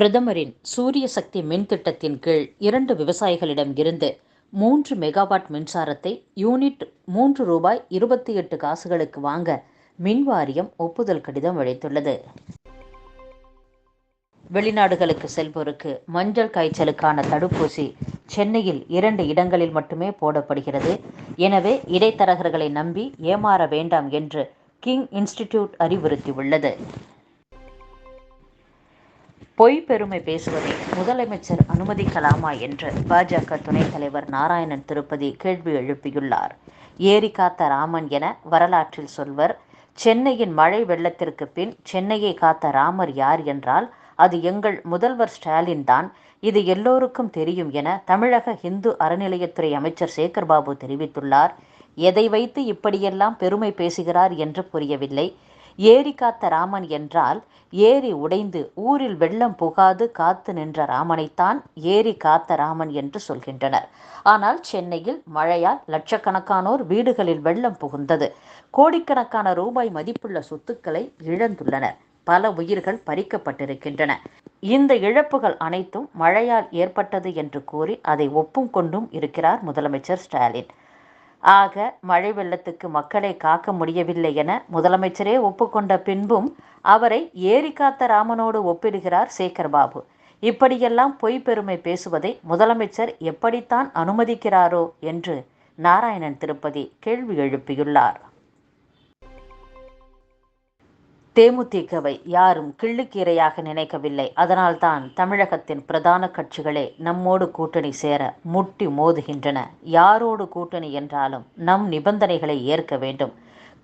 பிரதமரின் சூரிய சக்தி மின் திட்டத்தின் கீழ் இரண்டு விவசாயிகளிடம் இருந்து மூன்று மெகாவாட் மின்சாரத்தை யூனிட் மூன்று ரூபாய் இருபத்தி எட்டு காசுகளுக்கு வாங்க மின் வாரியம் ஒப்புதல் கடிதம் அளித்துள்ளது. வெளிநாடுகளுக்கு செல்வோருக்கு மஞ்சள் காய்ச்சலுக்கான தடுப்பூசி சென்னையில் இரண்டு இடங்களில் மட்டுமே போடப்படுகிறது. எனவே இடைத்தரகர்களை நம்பி ஏமாற வேண்டாம் என்று கிங் இன்ஸ்டிடியூட் அறிவுறுத்தியுள்ளது. பொய் பெருமை பேசுவதை முதலமைச்சர் அனுமதிக்கலாமா என்று பாஜக துணைத் தலைவர் நாராயணன் திருப்பதி கேள்வி எழுப்பியுள்ளார். ஏரி காத்த ராமன் என வரலாற்றில் சொல்வர் சென்னையின் மழை வெள்ளத்திற்கு பின் சென்னையை காத்த ராமர் யார் என்றால் அது எங்கள் முதல்வர் ஸ்டாலின் தான். இது எல்லோருக்கும் தெரியும் என தமிழக இந்து அறநிலையத்துறை அமைச்சர் சேகர்பாபு தெரிவித்துள்ளார். எதை வைத்து இப்படியெல்லாம் பெருமை பேசுகிறார் என்று புரியவில்லை. ஏரி காத்த ராமன் என்றால் ஏரி உடைந்து ஊரில் வெள்ளம் புகாது காத்து நின்ற ராமனைத்தான் ஏரி காத்த ராமன் என்று சொல்கின்றனர். ஆனால் சென்னையில் மழையால் லட்சக்கணக்கானோர் வீடுகளில் வெள்ளம் புகுந்தது. கோடிக்கணக்கான ரூபாய் மதிப்புள்ள சொத்துக்களை இழந்துள்ளனர். பல உயிர்கள் பறிக்கப்பட்டிருக்கின்றன. இந்த இழப்புகள் அனைத்தும் மழையால் ஏற்பட்டது என்று கூறி அதை ஒப்பும் கொண்டும் இருக்கிறார் முதலமைச்சர் ஸ்டாலின். ஆக மழை வெள்ளத்துக்கு மக்களை காக்க முடியவில்லை என முதலமைச்சரே ஒப்புக்கொண்ட பின்பும் அவரை ஏரி காத்த ராமனோடு ஒப்பிடுகிறார் சேகர்பாபு. இப்படியெல்லாம் பொய் பெருமை பேசுவதை முதலமைச்சர் எப்படித்தான் அனுமதிக்கிறாரோ என்று நாராயணன் திருப்பதி கேள்வி எழுப்பியுள்ளார். தேமுதிகவை யாரும் கிள்ளுக்கீரையாக நினைக்கவில்லை. அதனால்தான் தமிழகத்தின் பிரதான கட்சிகளே நம்மோடு கூட்டணி சேர முட்டி மோதுகின்றன. யாரோடு கூட்டணி என்றாலும் நம் நிபந்தனைகளை ஏற்க வேண்டும்.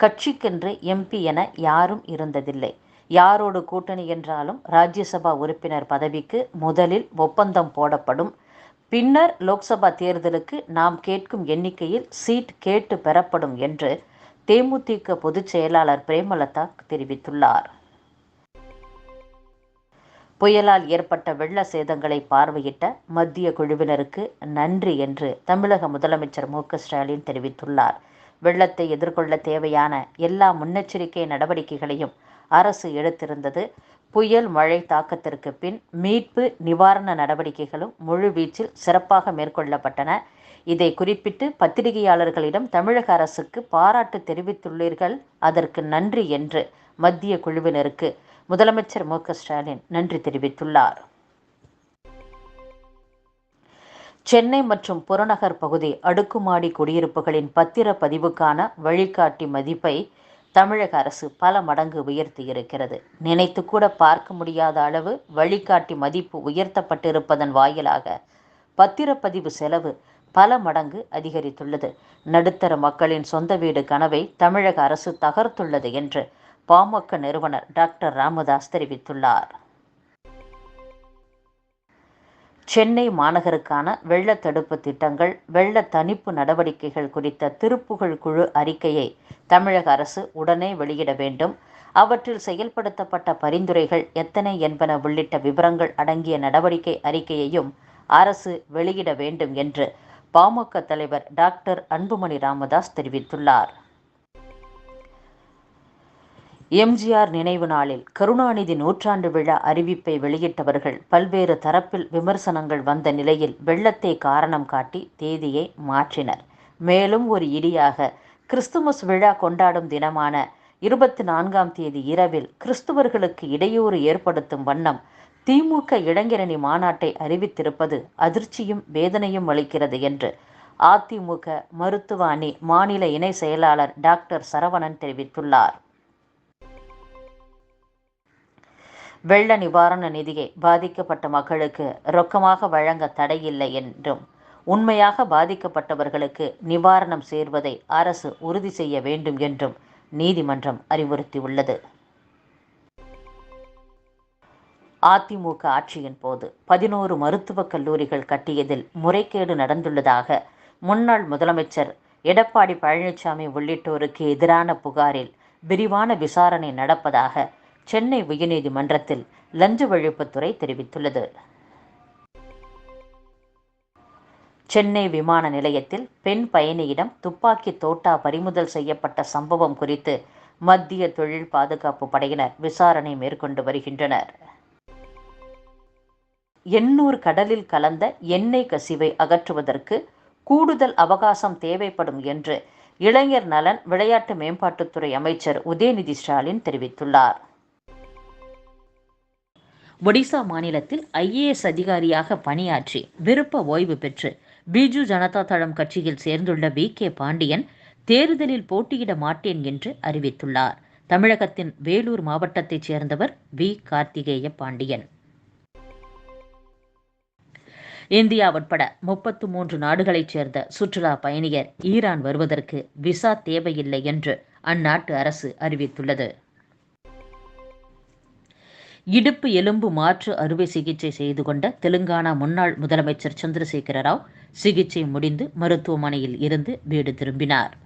கட்சிக்கென்று எம்பி என யாரும் இருந்ததில்லை. யாரோடு கூட்டணி என்றாலும் ராஜ்யசபா உறுப்பினர் பதவிக்கு முதலில் ஒப்பந்தம் போடப்படும். பின்னர் லோக்சபா தேர்தலுக்கு நாம் கேட்கும் எண்ணிக்கையில் சீட் கேட்டு பெறப்படும் என்று தேமுதிக பொதுச் செயலாளர் பிரேமலதா தெரிவித்துள்ளார். புயலால் ஏற்பட்ட வெள்ள சேதங்களை பார்வையிட்ட மத்திய குழுவினருக்கு நன்றி என்று தமிழக முதலமைச்சர் மு. ஸ்டாலின் தெரிவித்துள்ளார். வெள்ளத்தை எதிர்கொள்ள தேவையான எல்லா முன்னெச்சரிக்கை நடவடிக்கைகளையும் அரசு எடுத்திருந்தது. புயல் மழை தாக்கத்திற்கு பின் மீட்பு நிவாரண நடவடிக்கைகளும் முழுவீச்சில் சிறப்பாக மேற்கொள்ளப்பட்டன. இதை குறிப்பிட்டு பத்திரிகையாளர்களிடம் தமிழக அரசுக்கு பாராட்டு தெரிவித்துள்ளீர்கள். அதற்கு நன்றி என்று மத்திய குழுவினருக்கு முதலமைச்சர் மு. ஸ்டாலின் நன்றி தெரிவித்துள்ளார். சென்னை மற்றும் புறநகர் பகுதி அடுக்குமாடி குடியிருப்புகளின் பத்திர பதிவுக்கான வழிகாட்டி மதிப்பை தமிழக அரசு பல மடங்கு உயர்த்தி இருக்கிறது நினைத்து கூட பார்க்க முடியாத அளவு வழிகாட்டி மதிப்பு உயர்த்தப்பட்டிருப்பதன் வாயிலாக பத்திரப்பதிவு செலவு பல மடங்கு அதிகரித்துள்ளது. நடுத்தர மக்களின் சொந்த வீடு கனவை தமிழக அரசு தகர்த்துள்ளது என்று பாமக நிறுவனர் டாக்டர் ராமதாஸ் தெரிவித்துள்ளார். சென்னை மாநகருக்கான வெள்ள தடுப்பு திட்டங்கள் வெள்ள தணிப்பு நடவடிக்கைகள் குறித்த திருப்புகழ் குழு அறிக்கையை தமிழக அரசு உடனே வெளியிட வேண்டும். அவற்றில் செயல்படுத்தப்பட்ட பரிந்துரைகள் எத்தனை என்பன உள்ளிட்ட விவரங்கள் அடங்கிய நடவடிக்கை அறிக்கையையும் அரசு வெளியிட வேண்டும் என்று பாமக தலைவர் டாக்டர் அன்புமணி ராமதாஸ் தெரிவித்துள்ளார். எம்ஜிஆர் நினைவு நாளில் கருணாநிதி நூற்றாண்டு விழா அறிவிப்பை வெளியிட்டவர்கள் பல்வேறு தரப்பில் விமர்சனங்கள் வந்த நிலையில் வெள்ளத்தை காரணம் காட்டி தேதியை மாற்றினர். மேலும் ஒரு இடியாக கிறிஸ்துமஸ் விழா கொண்டாடும் தினமான இருபத்தி நான்காம் தேதி இரவில் கிறிஸ்துவர்களுக்கு இடையூறு ஏற்படுத்தும் வண்ணம் திமுக இளைஞரணி மாநாட்டை அறிவித்திருப்பது அதிர்ச்சியும் வேதனையும் அளிக்கிறது என்று அதிமுக மருத்துவ அணி மாநில இணை செயலாளர் டாக்டர் சரவணன் தெரிவித்துள்ளார். வெள்ள நிவாரண நிதியை பாதிக்கப்பட்ட மக்களுக்கு ரொக்கமாக வழங்க தடையில்லை என்றும் உண்மையாக பாதிக்கப்பட்டவர்களுக்கு நிவாரணம் சேர்வதை அரசு உறுதி செய்ய வேண்டும் என்றும் நீதிமன்றம் அறிவுறுத்தியுள்ளது. அதிமுக ஆட்சியின் போது பதினோரு மருத்துவக் கல்லூரிகள் கட்டியதில் முறைகேடு நடந்துள்ளதாக முன்னாள் முதலமைச்சர் எடப்பாடி பழனிசாமி உள்ளிட்டோருக்கு எதிரான புகாரில் விரிவான விசாரணை நடப்பதாக சென்னை உயர்நீதிமன்றத்தில் லஞ்ச ஒழிப்புத்துறை தெரிவித்துள்ளது. சென்னை விமான நிலையத்தில் பெண் பயணியிடம் துப்பாக்கி தோட்டா பறிமுதல் செய்யப்பட்ட சம்பவம் குறித்து மத்திய தொழில் பாதுகாப்பு படையினர் விசாரணை மேற்கொண்டு வருகின்றனர். எண்ணூறு கடலில் கலந்த எண்ணெய் கசிவை அகற்றுவதற்கு கூடுதல் அவகாசம் தேவைப்படும் என்று இளைஞர் நலன் விளையாட்டு மேம்பாட்டுத்துறை அமைச்சர் உதயநிதி ஸ்டாலின் தெரிவித்துள்ளார். ஒடிசா மாநிலத்தில் ஐஏஎஸ் அதிகாரியாக பணியாற்றி விருப்ப ஓய்வு பெற்று பிஜு ஜனதா தளம் கட்சியில் சேர்ந்துள்ள வி கே பாண்டியன் தேர்தலில் போட்டியிட மாட்டேன் என்று அறிவித்துள்ளார். தமிழகத்தின் வேலூர் மாவட்டத்தைச் சேர்ந்தவர் வி கார்த்திகேய பாண்டியன். இந்தியா உட்பட முப்பத்து மூன்று நாடுகளைச் சேர்ந்த சுற்றுலா பயணியர் ஈரான் வருவதற்கு விசா தேவையில்லை என்று அந்நாட்டு அரசு அறிவித்துள்ளது. இடுப்பு எலும்பு மாற்று அறுவை சிகிச்சை செய்து கொண்ட தெலுங்கானா முன்னாள் முதலமைச்சர் சந்திரசேகர ராவ் சிகிச்சை முடிந்து மருத்துவமனையில் இருந்து வீடு திரும்பினார்.